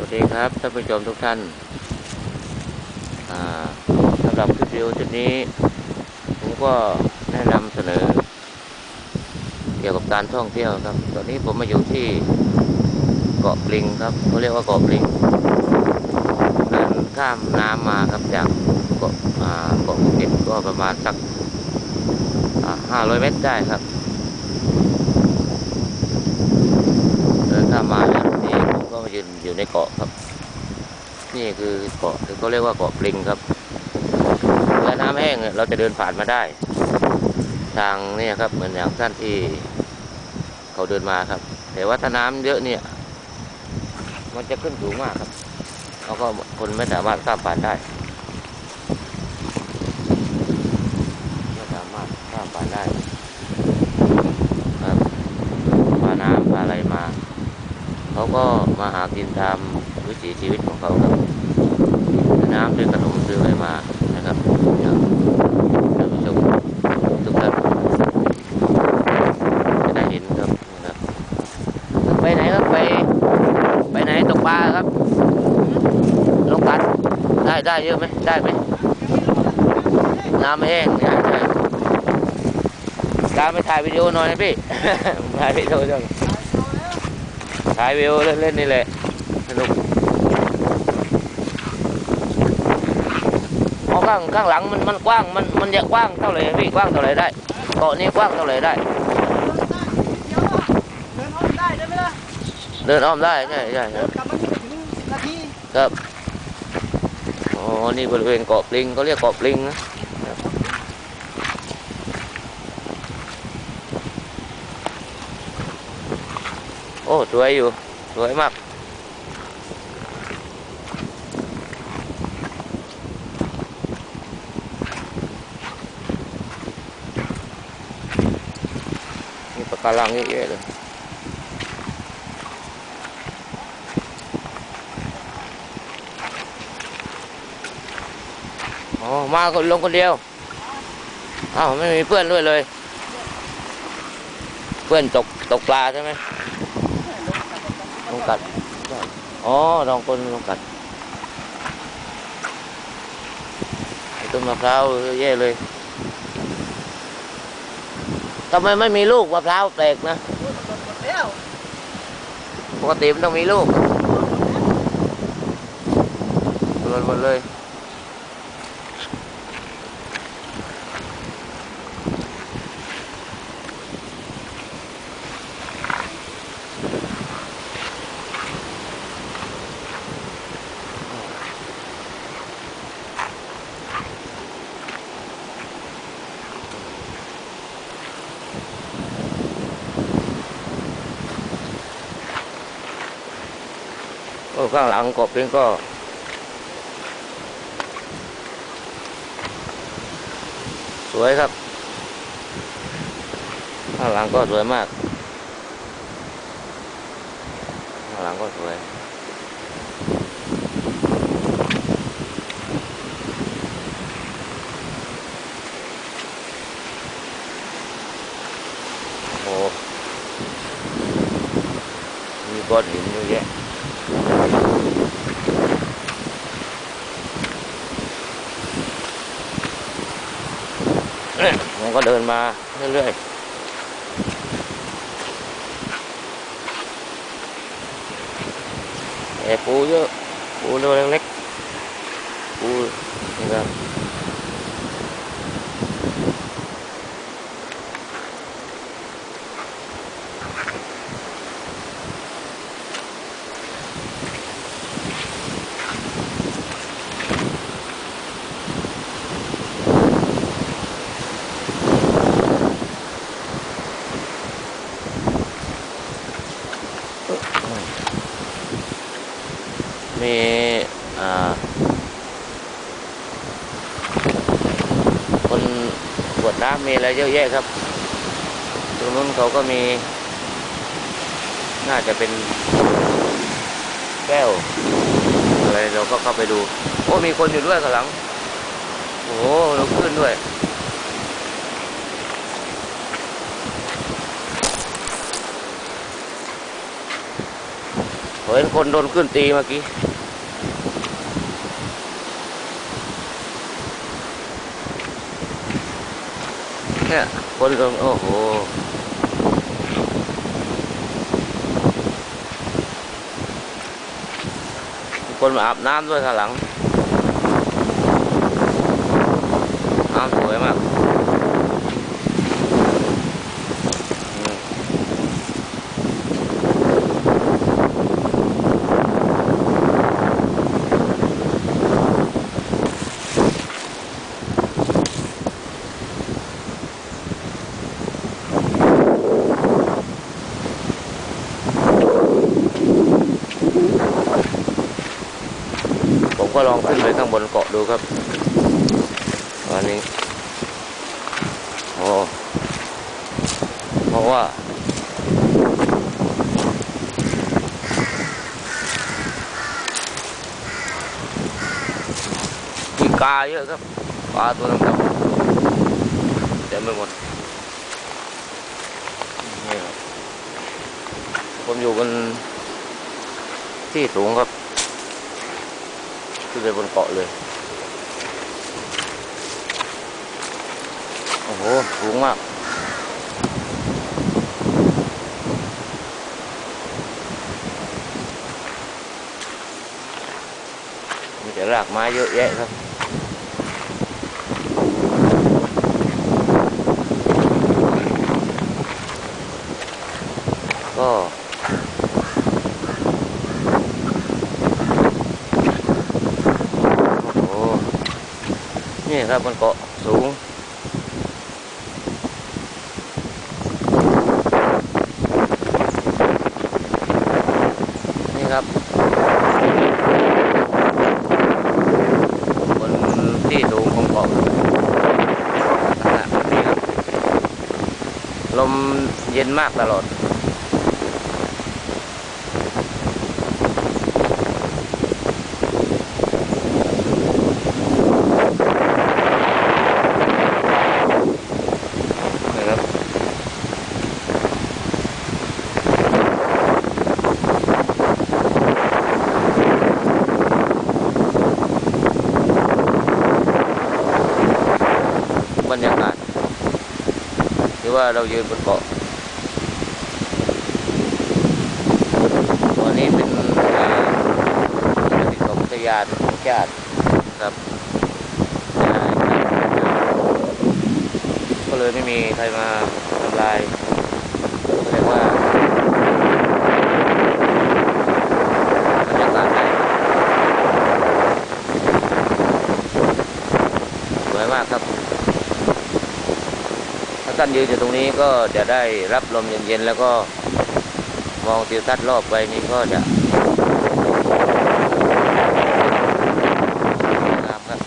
สวัสดีครับท่านผู้ชมทุกท่านสำหรับคลิปวิดีโอชุดนี้ ผมก็แนะนำเสนอ เกี่ยวกับการท่องเที่ยวครับ ตอนนี้ผมมาอยู่ที่เกาะปลิงครับเขาเรียกว่าเกาะปลิงเดินข้ามน้ำมาครับจากเกาะเกาะภูเก็ตก็ประมาณสักห้าร้อยเมตรได้ครับ เดินข้ามมาแล้วนี่ ผมก็มายืนอยู่ในเกาะครับ นี่คือเกาะที่เขาเรียกว่าเกาะปลิงครับเวลาน้ำแห้งเนี่ยเราจะเดินผ่านมาได้ ทางนี่ครับเหมือนอย่างท่านที่เขาเดินมาครับ แต่ว่าถ้าน้ำเยอะเนี่ย มันจะขึ้นสูงมากครับแล้วก็คนไม่สามารถข้ามผ่านได้ไม่สามารถข้ามผ่านได้ครับพาน้ำพาอะไรมา เขาก็มาหากินตามวิถีชีวิตของเขาครับซื้อน้ำซื้อขนมซื้ออะไรมานะครับท่านผู้ชมทุกท่านจะได้เห็นครับนะครับ ไปไหนครับไป ไปไหนตกปลาครับลงกันได้ได้เยอะไหมได้ไหมน้ำไม่แห้งใช่ใช่ตามไปถ่ายวิดีโอหน่อยนะพี่ถ่ายวิดีโอด้วย ถ่ายวิวเล่นๆนี่แหละสนุกเพราะข้างข้างหลังมันมันกว้างมันมันจะกว้างเท่าไหร่พี่กว้างเท่าไหร่ได้เกาะนี้กว้างเท่าไหร่ได้ เดินอ้อมได้ได้ไหมล่ะเดินอ้อมได้ใช่ใช่เดินกลับมาที่ถึงสิบนาทีครับอ๋อนี่บริเวณเกาะปลิงเขาเรียกเกาะปลิงนะ โอ้สวยอยู่ สวยมากมีปะการังเยอะเลยอ๋อมาคนลงคนเดียวอ้าวไม่มีเพื่อนด้วยเลย เพื่อนตกตกปลาใช่ไหม กัด อ๋อรองคนลงกัดต้นมะพร้าวแย่เลยทำไมไม่มีลูกมะพร้าวแปลกนะปกติมันต้องมีลูกหล่นหมดเลย ข้างหลังกบนี่ก็ สวยครับ ข้างหลังก็สวยมาก ข้างหลังก็สวยโอ้มีก้อนหินเยอะแยะ เนี่ยมัน ก็เดินมาเรื่อยๆแต่ปูเยอะปูเรือเล็กๆปูนี่ครับมีอ่าคนกวดน้ำ มีอะไรเยอะแยะครับ ตรงนู้นเขาก็มี น่าจะเป็นแก้วอะไรเราก็เข้าไปดู โอ้มีคนอยู่ด้วยข้างหลัง โอ้โหเราขึ้นด้วยเห็นคนโดนขึ้นตีเมื่อกี้ เนี่ยคนโดนโอ้โหคนมาอาบน้ำด้วยข้างหลังน้ำสวยมากอืมผมก็ลอง ขึ้นไปข้างบนเกาะดูครับวันนี้โอ้เพราะว่ามีกาเยอะครับปลาตัวนึงครับเต็มไปหมดนี่ครับผมอยู่บนที่สูงครับ ขึ้นไปบนเกาะเลย โอ้โห สูงมาก มีแต่รากไม้เยอะแยะครับ ก็โอ้โห นี่ ครับบนเกาะสูง นี่ครับ บนที่สูงของเกาะนี้ครับ ลมเย็นมากตลอด บรรยากาศคือว่าเรายืนบนเกาะตันนี้เป็นการป็นของอุทยานญาติครับ ก็เลยไม่มีใครมาทำลายเรียกว่าบรรยากาศได้สวยมากครับ ถ้า ท่านยืนอยู่ตรงนี้ก็จะได้รับลมเย็นๆแล้วก็มองทิวทัศน์รอบไปนี่ก็จะสวยงามครับ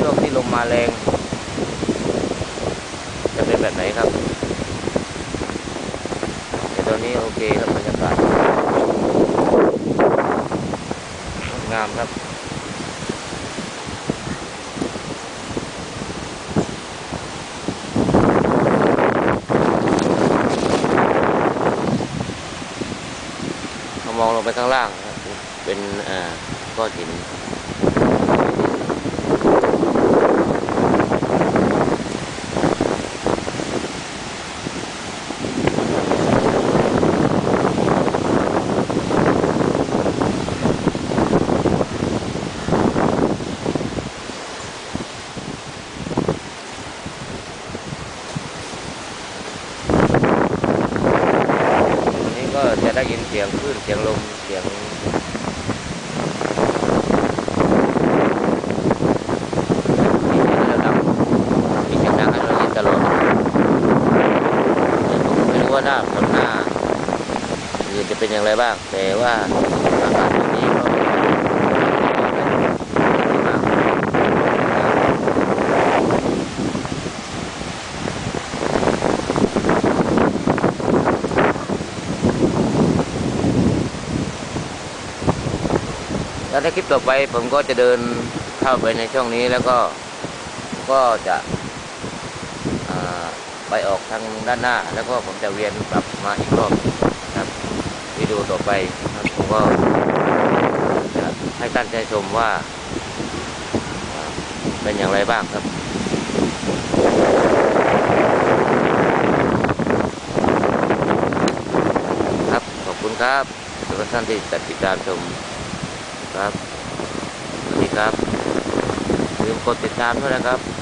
ช่วงที่ลมมาแรง จะเป็นแบบไหนครับแต่ตอนนี้โอเคครับบรรยากาศงดงามครับ เรามองลง ไปข้างล่างเป็นก้อนหิน จะได้ยินเสียงคลื่นเสียงลมเสียงมีเสียงระดับมีเสียงดังให้เราได้ยินตลอดไม่รู้ว่าหน้าฝนหน้าอื่นจะเป็นอย่างไรบ้าง แต่ว่าอากาศแบบนี้ก็ดีมากแล้ว ในคลิปต่อไปผมก็จะเดินเข้าไปในช่องนี้แล้วก็ก็จะไปออกทางด้านหน้า แล้วก็ผมจะเวียนกลับมาอีกรอบครับวิดีโอต่อไปครับผมก็จะให้ท่านได้ชมว่าอ่าเป็นอย่างไรบ้างครับครับขอบคุณครับสำหรับท่านที่ติดตามชม ครับสวัสดีครับลืมกดติดตามด้วยนะครับ